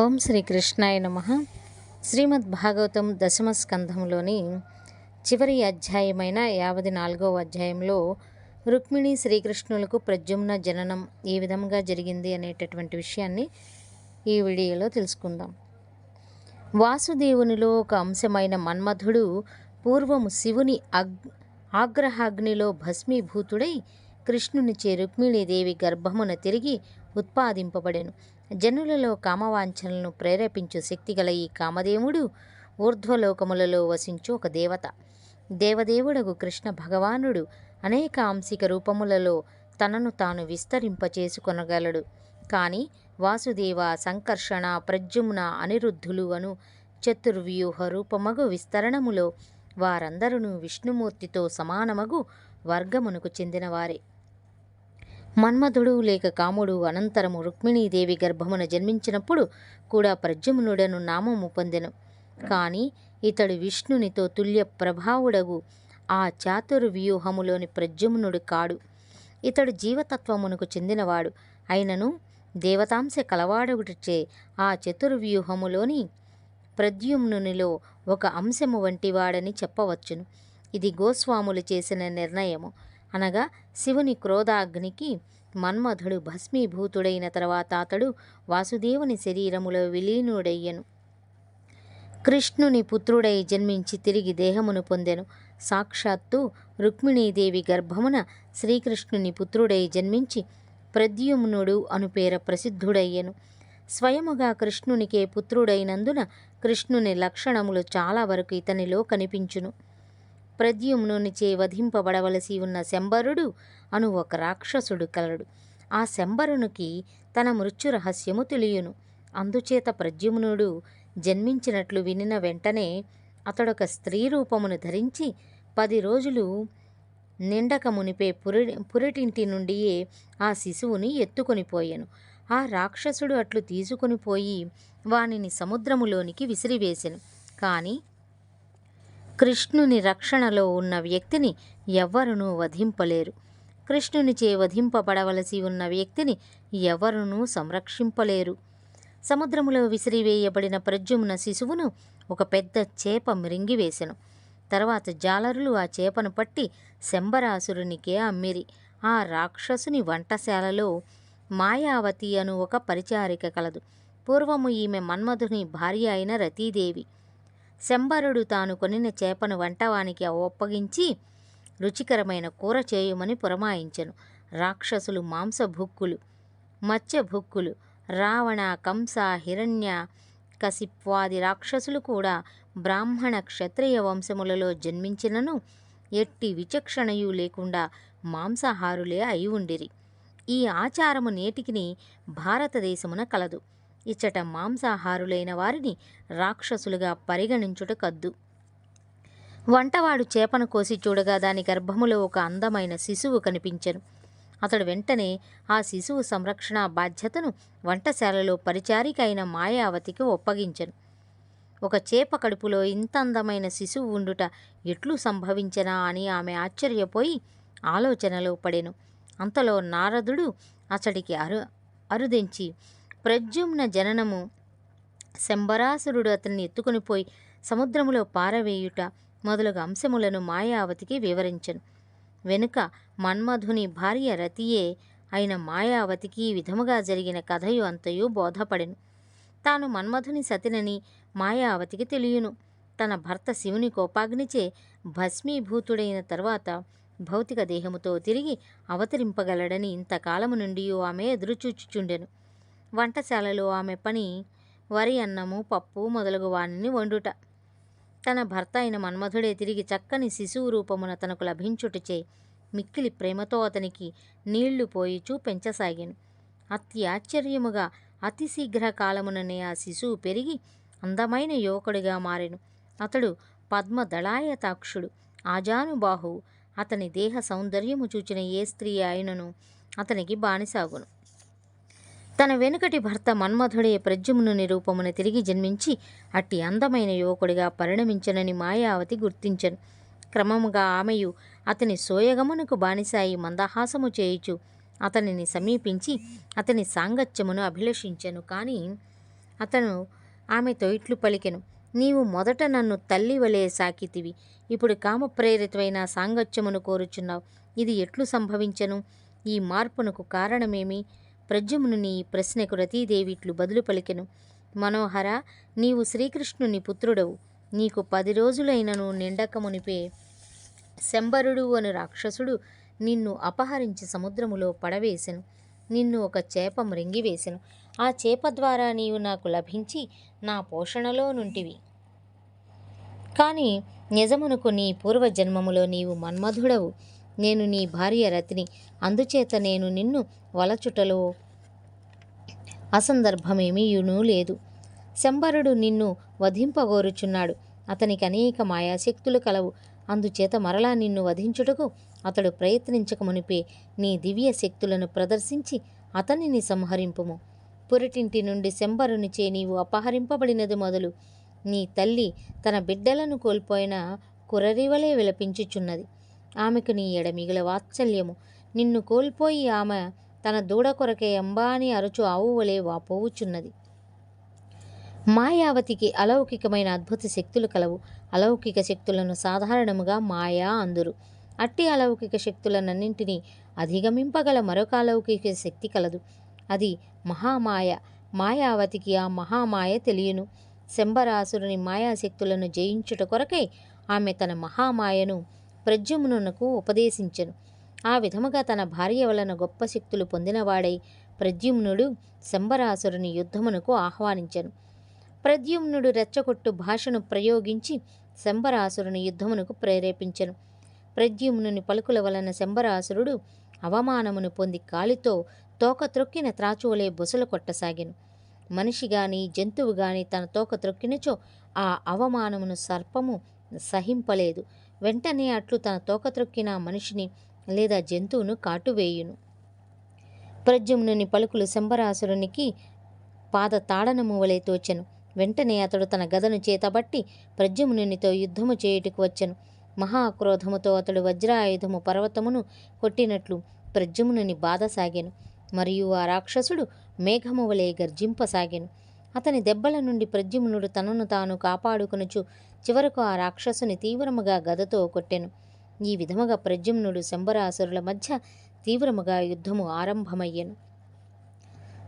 ఓం శ్రీ కృష్ణాయ నమ. శ్రీమద్ భాగవతం దశమ స్కంధంలోని చివరి అధ్యాయమైన యాభై నాలుగవ అధ్యాయంలో రుక్మిణి శ్రీకృష్ణులకు ప్రద్యుమ్న జననం ఏ విధంగా జరిగింది అనేటటువంటి విషయాన్ని ఈ వీడియోలో తెలుసుకుందాం. వాసుదేవునిలో ఒక అంశమైన మన్మధుడు పూర్వము శివుని అగ్ ఆగ్రహాగ్నిలో భస్మీభూతుడై కృష్ణునిచే రుక్మిణీదేవి గర్భమున తిరిగి ఉత్పాదింపబడెను. జనులలో కామవాంఛనలను ప్రేరేపించు శక్తిగల ఈ కామదేవుడు ఊర్ధ్వలోకములలో వసించు ఒక దేవత. దేవదేవుడగు కృష్ణ భగవానుడు అనేక ఆంశిక రూపములలో తనను తాను విస్తరింపచేసుకొనగలడు. కానీ వాసుదేవ సంకర్షణ ప్రజుమ్న అనిరుద్ధులు అను చతుర్వ్యూహ రూపమగు విస్తరణములో వారందరూ విష్ణుమూర్తితో సమానమగు వర్గమునకు చెందినవారే. మన్మధుడు లేక కాముడు అనంతరము రుక్మిణీదేవి గర్భమున జన్మించినప్పుడు కూడా ప్రద్యుమ్నుడను నామము పొందెను. కానీ ఇతడు విష్ణునితో తుల్య ప్రభావుడగు ఆ చాతుర్వ్యూహములోని ప్రద్యుమ్నుడు కాడు. ఇతడు జీవతత్వమునకు చెందినవాడు. అయినను దేవతాంశ కలవాడగుటచే ఆ చతుర్వ్యూహములోని ప్రద్యుమ్నునిలో ఒక అంశము వంటివాడని చెప్పవచ్చును. ఇది గోస్వాములు చేసిన నిర్ణయము. అనగా శివుని క్రోధాగ్నికి మన్మధుడు భస్మీభూతుడైన తర్వాత అతడు వాసుదేవుని శరీరములో విలీనుడయ్యను. కృష్ణుని పుత్రుడై జన్మించి తిరిగి దేహమును పొందెను. సాక్షాత్తు రుక్మిణీదేవి గర్భమున శ్రీకృష్ణుని పుత్రుడై జన్మించి ప్రద్యుమ్నుడు అను పేర ప్రసిద్ధుడయ్యను. స్వయముగా కృష్ణునికే పుత్రుడైనందున కృష్ణుని లక్షణములు చాలా వరకు ఇతనిలో కనిపించును. ప్రద్యుమ్నునిచే వధింపబడవలసి ఉన్న శంబరుడు అను ఒక రాక్షసుడు కలడు. ఆ శంబరునికి తన మృత్యు రహస్యము తెలియను. అందుచేత ప్రద్యుమ్నుడు జన్మించినట్లు వినిన వెంటనే అతడొక స్త్రీ రూపమును ధరించి పది రోజులు నిండక మునిపే పురి పురిటింటి నుండియే ఆ శిశువుని ఎత్తుకొని పోయాను. ఆ రాక్షసుడు అట్లు తీసుకొని పోయి వానిని సముద్రములోనికి విసిరివేసెను. కానీ కృష్ణుని రక్షణలో ఉన్న వ్యక్తిని ఎవరునూ వధింపలేరు. కృష్ణునిచే వధింపబడవలసి ఉన్న వ్యక్తిని ఎవరునూ సంరక్షింపలేరు. సముద్రములో విసిరివేయబడిన ప్రజుమ్న శిశువును ఒక పెద్ద చేప మృంగివేశను తర్వాత జాలరులు ఆ చేపను పట్టి శంబరాసురునికే అమ్మిరి. ఆ రాక్షసుని వంటశాలలో మాయావతి అను ఒక పరిచారిక కలదు. పూర్వము ఈమె మన్మధుని భార్య అయిన రతీదేవి. శంబరుడు తాను కొనిన చేపను వంటవానికి ఒప్పగించి రుచికరమైన కూర చేయుమని పురమాయించెను. రాక్షసులు మాంసభుక్కులు మత్స్యభుక్కులు రావణ కంస హిరణ్య కసిప్వాది రాక్షసులు కూడా బ్రాహ్మణ క్షత్రియ వంశములలో జన్మించినను ఎట్టి విచక్షణయు లేకుండా మాంసాహారులే అయి ఉండిరి. ఈ ఆచారము నేటికిని భారతదేశమున కలదు. ఇచ్చట మాంసాహారులైన వారిని రాక్షసులుగా పరిగణించుట కద్దు వంటవాడు చేపను కోసి చూడగా దాని గర్భములో ఒక అందమైన శిశువు కనిపించెను. అతడు వెంటనే ఆ శిశువు సంరక్షణ బాధ్యతను వంటశాలలో పరిచారిక అయిన మాయావతికి ఒప్పగించెను. ఒక చేప కడుపులో ఇంత అందమైన శిశువు ఉండుట ఎట్లు సంభవించనా అని ఆమె ఆశ్చర్యపోయి ఆలోచనలో పడెను. అంతలో నారదుడు అతడికి అరు అరుదించి ప్రద్యుమ్న జననము శంబరాసురుడు అతన్ని ఎత్తుకుని పోయి సముద్రములో పారవేయుట మొదలగు అంశములను మాయావతికి వివరించను. వెనుక మన్మధుని భార్య రతియే అయిన మాయావతికి ఈ విధముగా జరిగిన కథయు అంతయు బోధపడెను. తాను మన్మధుని సతినని మాయావతికి తెలియను. తన భర్త శివుని కోపాగ్నిచే భస్మీభూతుడైన తర్వాత భౌతిక దేహముతో తిరిగి అవతరింపగలడని ఇంతకాలము నుండి ఆమె ఎదురుచూచుచుండెను. వంటశాలలో ఆమె పని వరి అన్నము పప్పు మొదలగు వానిని వండుట. తన భర్త అయిన మన్మధుడే తిరిగి చక్కని శిశువు రూపమున తనకు లభించుటచే మిక్కిలి ప్రేమతో అతనికి నీళ్ళు పోయిచూ పెంచసాగాను. అతి ఆశ్చర్యముగా అతి శీఘ్ర కాలముననే ఆ శిశువు పెరిగి అందమైన యువకుడిగా మారెను. అతడు పద్మదళాయతాక్షుడు ఆజానుబాహువు. అతని దేహ సౌందర్యము చూచిన ఏ స్త్రీ అయినను అతనికి బానిసాగును తన వెనుకటి భర్త మన్మధుడే ప్రద్యుమ్నుని రూపమున తిరిగి జన్మించి అట్టి అందమైన యువకుడిగా పరిణమించనని మాయావతి గుర్తించను. క్రమముగా ఆమెయు అతని సోయగమునకు బానిసాయి మందహాసము చేయుచు అతనిని సమీపించి అతని సాంగత్యమును అభిలషించెను కానీ అతను ఆమెతో ఇట్లు పలికెను. నీవు మొదట నన్ను తల్లి వలె సాకితివి. ఇప్పుడు కామప్రేరితమైన సాంగత్యమును కోరుచున్నావు. ఇది ఎట్లు సంభవించను? ఈ మార్పునకు కారణమేమి? ప్రద్యుమ్నుని ప్రశ్నకు రతీదేవిట్లు బదులు పలికెను. మనోహర నీవు శ్రీకృష్ణుని పుత్రుడవు. నీకు పది రోజులైనను నిండకమునిపే శంబరుడు అను రాక్షసుడు నిన్ను అపహరించి సముద్రములో పడవేశను నిన్ను ఒక చేప మృంగివేశను ఆ చేప ద్వారా నీవు నాకు లభించి నా పోషణలో నుంటివి. కానీ నిజమునకు నీ పూర్వజన్మములో నీవు మన్మధుడవు. నేను నీ భార్య రతిని. అందుచేత నేను నిన్ను వలచుటలో అసందర్భమేమీయునూ లేదు. శంబరుడు నిన్ను వధింపగోరుచున్నాడు. అతనికి అనేక మాయాశక్తులు కలవు. అందుచేత మరలా నిన్ను వధించుటకు అతడు ప్రయత్నించక మునిపే నీ దివ్య శక్తులను ప్రదర్శించి అతనిని సంహరింపుము. పురిటింటి నుండి శంబరునిచే నీవు అపహరింపబడినది మొదలు. నీ తల్లి తన బిడ్డలను కోల్పోయిన కురరివలే విలపించుచున్నది. ఆమెకు నీ ఎడమిగిల వాత్సల్యము. నిన్ను కోల్పోయి ఆమె తన దూడ కొరకే అంబాని అరుచు ఆవు వలె వాపోవుచున్నది మాయావతికి అలౌకికమైన అద్భుత శక్తులు కలవు. అలౌకిక శక్తులను సాధారణముగా మాయా అందురు. అట్టి అలౌకిక శక్తులనన్నింటినీ అధిగమింపగల మరొక అలౌకిక శక్తి కలదు. అది మహామాయ. మాయావతికి ఆ మహామాయ తెలియను. శంబరాసురుని మాయాశక్తులను జయించుట కొరకై ఆమె తన మహామాయను ప్రద్యుమ్నునకు ఉపదేశించెను. ఆ విధముగా తన భార్య వలన గొప్ప శక్తులు పొందినవాడై ప్రద్యుమ్నుడు శంబరాసురుని యుద్ధమునకు ఆహ్వానించెను. ప్రద్యుమ్నుడు రెచ్చగొట్టు భాషను ప్రయోగించి శంబరాసురుని యుద్ధమునకు ప్రేరేపించెను. ప్రద్యుమ్నుని పలుకుల వలన శంబరాసురుడు అవమానమును పొంది కాలితో తోక త్రొక్కిన త్రాచువలే బుసలు కొట్టసాగాను. మనిషి గాని జంతువు గాని తన తోక త్రొక్కినచో ఆ అవమానమును సర్పము సహింపలేదు. వెంటనే అట్లు తన తోక త్రొక్కిన మనిషిని లేదా జంతువును కాటువేయును. ప్రద్యుమ్నుని పలుకులు శంబరాసురునికి పాద తాడనము వలె తోచెను. వెంటనే అతడు తన గదను చేతబట్టి ప్రద్యుమ్నునితో యుద్ధము చేయుటకు వచ్చెను. మహాక్రోధముతో అతడు వజ్రాయుధము పర్వతమును కొట్టినట్లు ప్రద్యుమ్నుని బాధ సాగాను. మరియు ఆ రాక్షసుడు మేఘము వలె గర్జింపసాగెను. అతని దెబ్బల నుండి ప్రద్యుమ్నుడు తనను తాను కాపాడుకునుచు చివరకు ఆ రాక్షసుని తీవ్రముగా గదతో కొట్టెను. ఈ విధముగా ప్రద్యుమ్నుడు శంబరాసురుల మధ్య తీవ్రముగా యుద్ధము ఆరంభమయ్యెను.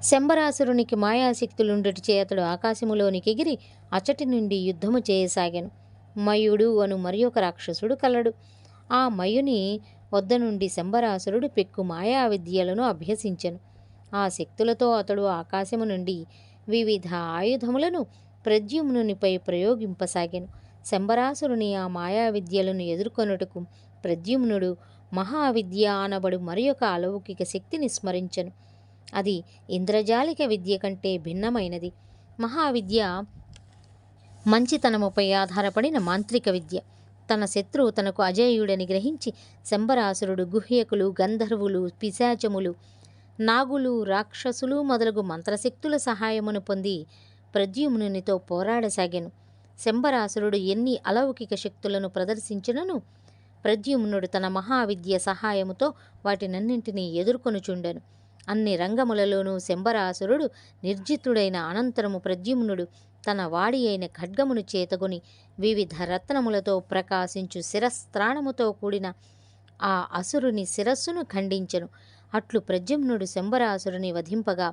శంబరాసురునికి మాయాశక్తులుండుటిచే అతడు ఆకాశములోనికి ఎగిరి అచ్చటి నుండి యుద్ధము చేయసాగాను. మయుడు అను మరి ఒక రాక్షసుడు కలడు. ఆ మయుని వద్ద నుండి శంబరాసురుడు పెక్కు మాయా విద్యలను అభ్యసించెను. ఆ శక్తులతో అతడు ఆకాశము నుండి వివిధ ఆయుధములను ప్రద్యుమ్నునిపై ప్రయోగింపసాగాను. శంబరాసురుని ఆ మాయా విద్యలను ఎదుర్కొనుటకు ప్రద్యుమ్నుడు మహావిద్య అనబడు మరియొక అలౌకిక శక్తిని స్మరించెను. అది ఇంద్రజాలిక విద్య కంటే భిన్నమైనది. మహావిద్య మంచితనముపై ఆధారపడిన మాంత్రిక విద్య. తన శత్రువు తనకు అజేయుడని గ్రహించి శంబరాసురుడు గుహ్యకులు గంధర్వులు పిశాచములు నాగులు రాక్షసులు మొదలగు మంత్రశక్తుల సహాయమును పొంది ప్రద్యుమ్నునితో పోరాడసాగాను. శంబరాసురుడు ఎన్ని అలౌకిక శక్తులను ప్రదర్శించినను? ప్రద్యుమ్నుడు తన మహావిద్య సహాయముతో వాటినన్నింటినీ ఎదుర్కొనుచుండెను. అన్ని రంగములలోనూ శంబరాసురుడు నిర్జితుడైన అనంతరము ప్రద్యుమ్నుడు తన వాడి అయిన ఖడ్గమును చేతగొని వివిధ రత్నములతో ప్రకాశించు శిరస్త్రాణముతో కూడిన ఆ అసురుని శిరస్సును ఖండించెను. అట్లు ప్రద్యుమ్నుడు శంబరాసురుని వధింపగా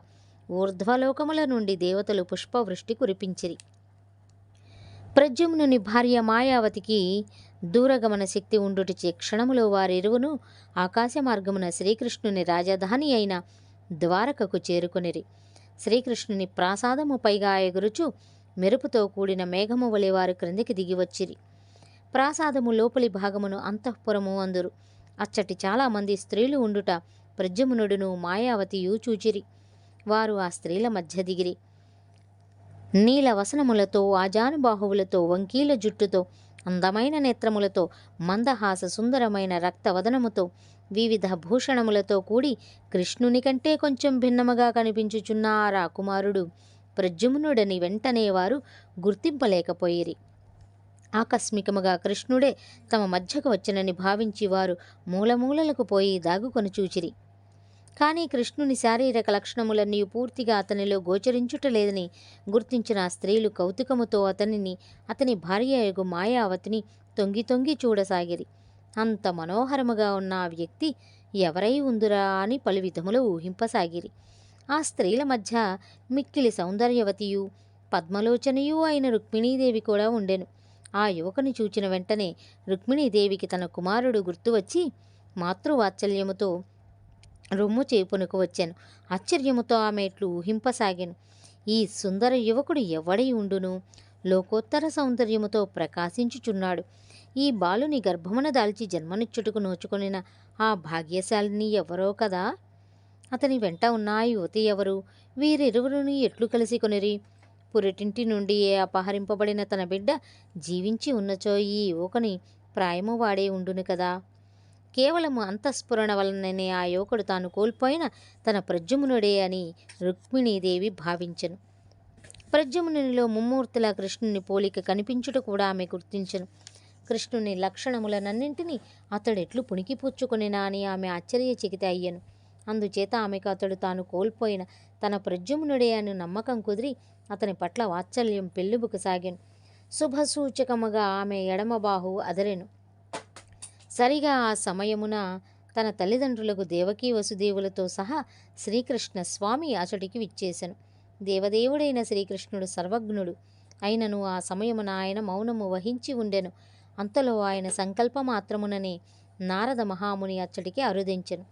ఊర్ధ్వలోకముల నుండి దేవతలు పుష్పవృష్టి కురిపించిరి. ప్రద్యుమ్నుని భార్య మాయావతికి దూరగమన శక్తి ఉండుటిచే క్షణములో వారిరువును ఆకాశ మార్గమున శ్రీకృష్ణుని రాజధాని అయిన ద్వారకకు చేరుకునిరి. శ్రీకృష్ణుని ప్రాసాదము పైగా ఎగురుచు మెరుపుతో కూడిన మేఘము వలె వారు క్రిందికి దిగివచ్చిరి. ప్రాసాదము లోపలి భాగమును అంతఃపురము అందురు. అచ్చటి చాలామంది స్త్రీలు ఉండుట ప్రజమునుడును మాయావతియు చూచిరి. వారు ఆ స్త్రీల మధ్య దిగిరి. నీల వసనములతో ఆజానుబాహువులతో వంకీల జుట్టుతో అందమైన నేత్రములతో మందహాస సుందరమైన రక్తవదనముతో వివిధ భూషణములతో కూడి కృష్ణుని కంటే కొంచెం భిన్నముగా కనిపించుచున్న ఆ రాకుమారుడు ప్రద్యుమ్నుడని వెంటనే వారు గుర్తింపలేకపోయిరి. ఆకస్మికముగా కృష్ణుడే తమ మధ్యకు వచ్చనని భావించి వారు మూలమూలలకు పోయి దాగుకొని చూచిరి. కానీ కృష్ణుని శారీరక లక్షణములన్నీ పూర్తిగా అతనిలో గోచరించుటలేదని గుర్తించిన స్త్రీలు కౌతుకముతో అతనిని అతని భార్యయగు మాయావతిని తొంగి తొంగి చూడసాగిరి. అంత మనోహరముగా ఉన్న ఆ వ్యక్తి ఎవరై ఉందిరా అని పలు విధములు ఊహింపసాగిరి. ఆ స్త్రీల మధ్య మిక్కిలి సౌందర్యవతియు పద్మలోచనయు అయిన రుక్మిణీదేవి కూడా ఉండెను. ఆ యువకుని చూచిన వెంటనే రుక్మిణీదేవికి తన కుమారుడు గుర్తువచ్చి మాతృవాత్సల్యముతో రొమ్ము చేపునకు వచ్చాను. ఆశ్చర్యముతో ఆమె ఇట్లు ఊహింపసాగాను. ఈ సుందర యువకుడు ఎవడై ఉండును? లోకోత్తర సౌందర్యముతో ప్రకాశించుచున్నాడు. ఈ బాలుని గర్భమున దాల్చి జన్మనిచ్చుటకు నోచుకొనిన ఆ భాగ్యశాలిని ఎవరో కదా? అతని వెంట ఉన్న ఆ యువతి ఎవరు? వీరిరువురుని ఎట్లు కలిసి కొనిరి? పురిటింటి నుండి ఏ అపహరింపబడిన తన బిడ్డ జీవించి ఉన్నచో ఈ యువకుని ప్రాయము వాడే ఉండును కదా? కేవలము అంతఃస్ఫురణ వలననే ఆ యువకుడు తాను కోల్పోయిన తన ప్రజ్ఞమునుడే అని రుక్మిణీదేవి భావించను. ప్రజ్ఞమునిలో ముమ్మూర్తుల కృష్ణుని పోలిక కనిపించుట కూడా ఆమె గుర్తించను. కృష్ణుని లక్షణములనన్నింటినీ అతడెట్లు పుణికిపుచ్చుకొనినా అని ఆమె ఆశ్చర్యచకిత అయ్యను. అందుచేత ఆమెకు అతడు తాను కోల్పోయిన తన ప్రజ్ఞమునుడే అని నమ్మకం కుదిరి అతని పట్ల వాత్సల్యం పెళ్ళుబుకు సాగాను. శుభసూచకముగా ఆమె ఎడమబాహు అదరెను. సరిగా ఆ సమయమున తన తల్లిదండ్రులకు దేవకీ వసుదేవులతో సహా శ్రీకృష్ణ స్వామి అచటికి విచ్చేశను దేవదేవుడైన శ్రీకృష్ణుడు సర్వజ్ఞుడు. అయినను ఆ సమయమున ఆయన మౌనము వహించి ఉండెను. అంతలో ఆయన సంకల్పమాత్రముననే నారద మహాముని అచ్చటికి అరుదించెను.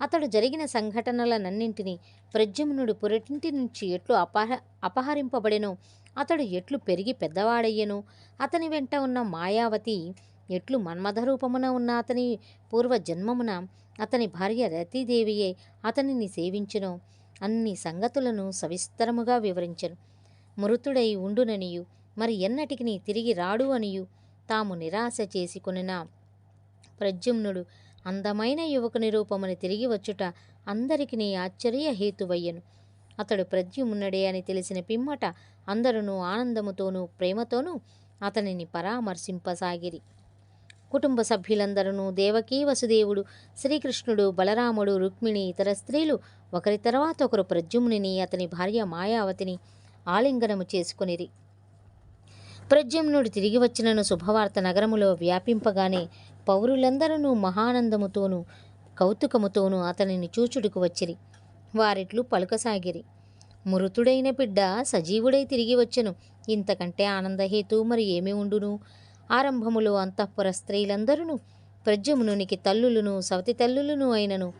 అతడు జరిగిన సంఘటనలనన్నింటినీ ప్రద్యుమ్నుడు పురటింటి నుంచి ఎట్లు అపహ అపహరింపబడెనో? అతడు ఎట్లు పెరిగి పెద్దవాడయ్యెను? అతని వెంట ఉన్న మాయావతి ఎట్లు మన్మథ రూపమున ఉన్న అతని పూర్వజన్మమున అతని భార్య రతీదేవియే అతనిని సేవించును. అన్ని సంగతులను సవిస్తరముగా వివరించను. మృతుడై ఉండుననియు మరి ఎన్నటికి తిరిగి రాడు అనియు తాము నిరాశ చేసుకొనిన ప్రద్యుమ్నుడు అందమైన యువకుని రూపముని తిరిగి వచ్చుట అందరికీ ఆశ్చర్య హేతువయ్యను. అతడు ప్రద్యుమ్నుడే అని తెలిసిన పిమ్మట అందరూ ఆనందముతోనూ ప్రేమతోనూ అతనిని పరామర్శింపసాగిరి. కుటుంబ సభ్యులందరూ దేవకీ వసుదేవుడు శ్రీకృష్ణుడు బలరాముడు రుక్మిణి ఇతర స్త్రీలు ఒకరి తర్వాత ఒకరు ప్రద్యుమ్నిని అతని భార్య మాయావతిని ఆలింగనము చేసుకొనిరి. ప్రద్యుమ్నుడు తిరిగి వచ్చినను శుభవార్త నగరములో వ్యాపింపగానే పౌరులందరూ మహానందముతోనూ కౌతుకముతోనూ అతనిని చూచుడుకు వచ్చిరి. వారిట్లు పలుకసాగిరి. మృతుడైన బిడ్డ సజీవుడై తిరిగి వచ్చెను. ఇంతకంటే ఆనందహేతు మరి ఏమి ఉండును? ఆరంభములో అంతఃపుర స్త్రీలందరూ ప్రజ్యమునునికి తల్లులను సవతి తల్లులను అయినను.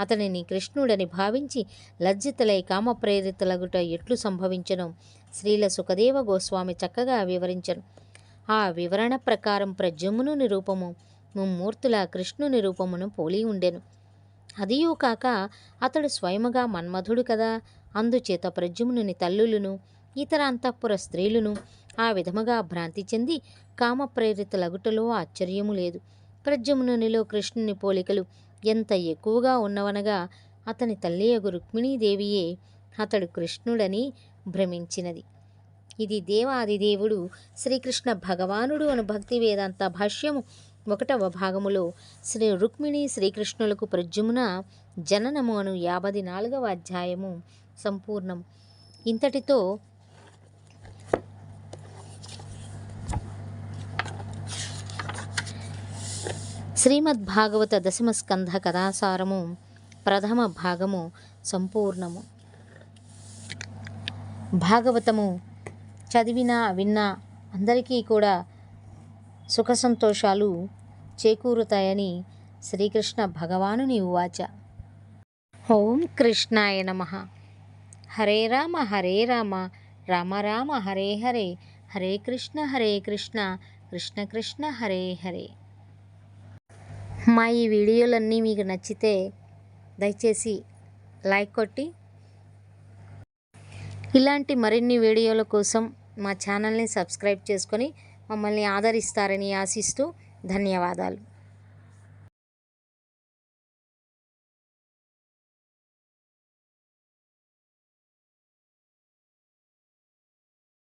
అతనిని కృష్ణుడని భావించి లజ్జితలై కామప్రేరితులగుట ఎట్లు సంభవించను? శ్రీల సుఖదేవ గోస్వామి చక్కగా వివరించను. ఆ వివరణ ప్రకారం ప్రజ్యమునుని రూపము ముమ్మూర్తుల కృష్ణుని రూపమును పోలి ఉండెను. అదియూ కాక అతడు స్వయముగా మన్మధుడు కదా అందుచేత ప్రజ్యుమ్నుని తల్లులను ఇతర అంతఃపుర స్త్రీలను ఆ విధముగా భ్రాంతి చెంది కామప్రేరితులగుటలో ఆశ్చర్యము లేదు. ప్రజమునునిలో కృష్ణుని పోలికలు ఎంత ఎక్కువగా ఉన్నవనగా అతని తల్లియగు రుక్మిణీదేవియే అతడు కృష్ణుడని భ్రమించినది. ఇది దేవాదిదేవుడు శ్రీకృష్ణ భగవానుడు అను భక్తి వేదాంత భాష్యము ఒకటవ భాగములో శ్రీ రుక్మిణి శ్రీకృష్ణులకు ప్రజ్యుమున జననము అను యాభై నాలుగవ అధ్యాయము సంపూర్ణం. ఇంతటితో శ్రీమద్భాగవత దశమ స్కంధ కథాసారము ప్రథమ భాగము సంపూర్ణము. భాగవతము చదివినా విన్నా అందరికీ కూడా సుఖ సంతోషాలు చేకూరుతాయని శ్రీకృష్ణ భగవానుని ఉవాచ. ఓం కృష్ణాయ నమ. హరే రామ హరే రామ రామ రామ హరే హరే హరే కృష్ణ హరే కృష్ణ కృష్ణ కృష్ణ హరే హరే. మా ఈ వీడియోలన్నీ మీకు నచ్చితే దయచేసి లైక్ కొట్టి ఇలాంటి మరిన్ని వీడియోల కోసం మా ఛానల్ని సబ్స్క్రైబ్ చేసుకొని మమ్మల్ని ఆదరిస్తారని ఆశిస్తూ ధన్యవాదాలు.